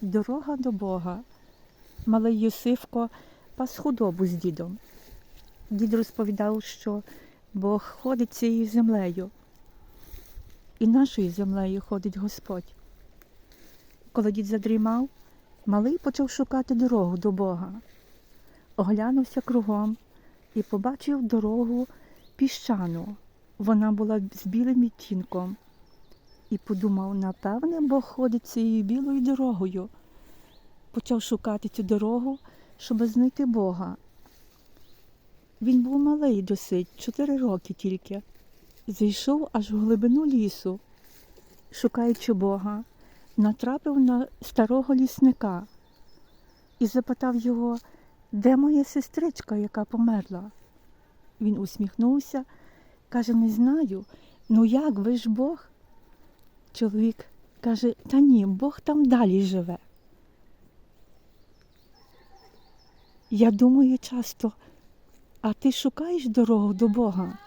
Дорога до Бога. Малий Юсифко пас худобу з дідом. Дід розповідав, що Бог ходить цією землею. І нашою землею ходить Господь. Коли дід задрімав, малий почав шукати дорогу до Бога. Оглянувся кругом і побачив дорогу піщану. Вона була з білим відтінком. І подумав, напевне, Бог ходить цією білою дорогою. Почав шукати цю дорогу, щоб знайти Бога. Він був малий досить, чотири роки тільки. Зайшов аж в глибину лісу, шукаючи Бога, натрапив на старого лісника і запитав його, де моя сестричка, яка померла. Він усміхнувся, каже, не знаю. Ну як, ви ж Бог? Чоловік каже, та ні, Бог там далі живе. Я думаю часто, а ти шукаєш дорогу до Бога?